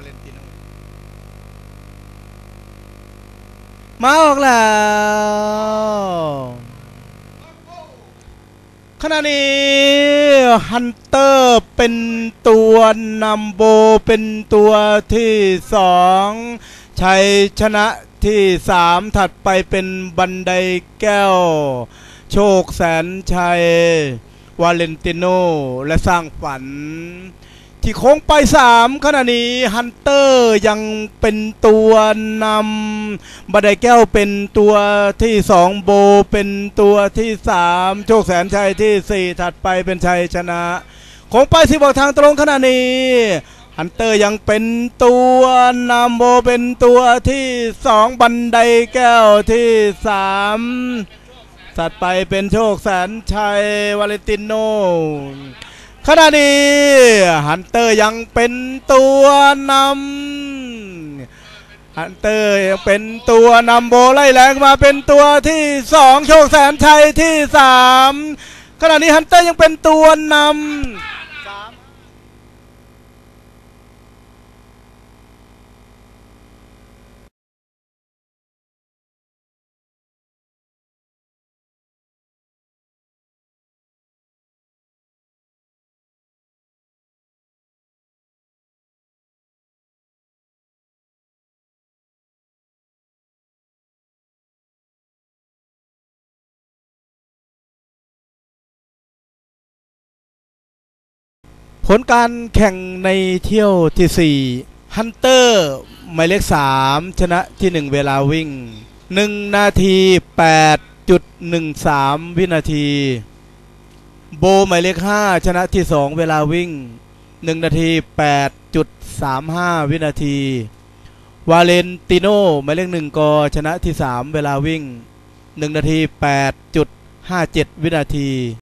าเลนตินมาออกแล้วขณะนี้ฮันเตอร์เป็นตัวนำโบเป็นตัวที่สองชัยชนะที่สามถัดไปเป็นบันไดแก้ว โชคแสนชัย วาเลนติโน และสร้างฝัน ที่โค้งไปสามขณะนี้ฮันเตอร์ยังเป็นตัวนำบันไดแก้วเป็นตัวที่สองโบเป็นตัวที่สามโชคแสนชัยที่สี่ถัดไปเป็นชัยชนะโค้งไปสิบอกทางตรงขณะนี้ฮันเตอร์ยังเป็นตัวนำโบเป็นตัวที่สองบันไดแก้วที่สามสัตว์ไปเป็นโชคแสนชัยวาเลนติโน ขณะนี้ฮันเตอร์ยังเป็นตัวนำฮันเตอร์ยังเป็นตัวนำโบไล่แรงมาเป็นตัวที่สองโชคแสนชัยที่สามขณะนี้ฮันเตอร์ยังเป็นตัวนำ ผลการแข่งในเที่ยวที่4ฮันเตอร์หมายเลข3ชนะที่ 1 เวลาวิ่ง 1 นาที 8.13 วินาที โบหมายเลข5ชนะที่ 2 เวลาวิ่ง 1 นาที 8.35 วินาที วาเลนติโนหมายเลข1กอชนะที่ 3 เวลาวิ่ง 1 นาที 8.57 วินาที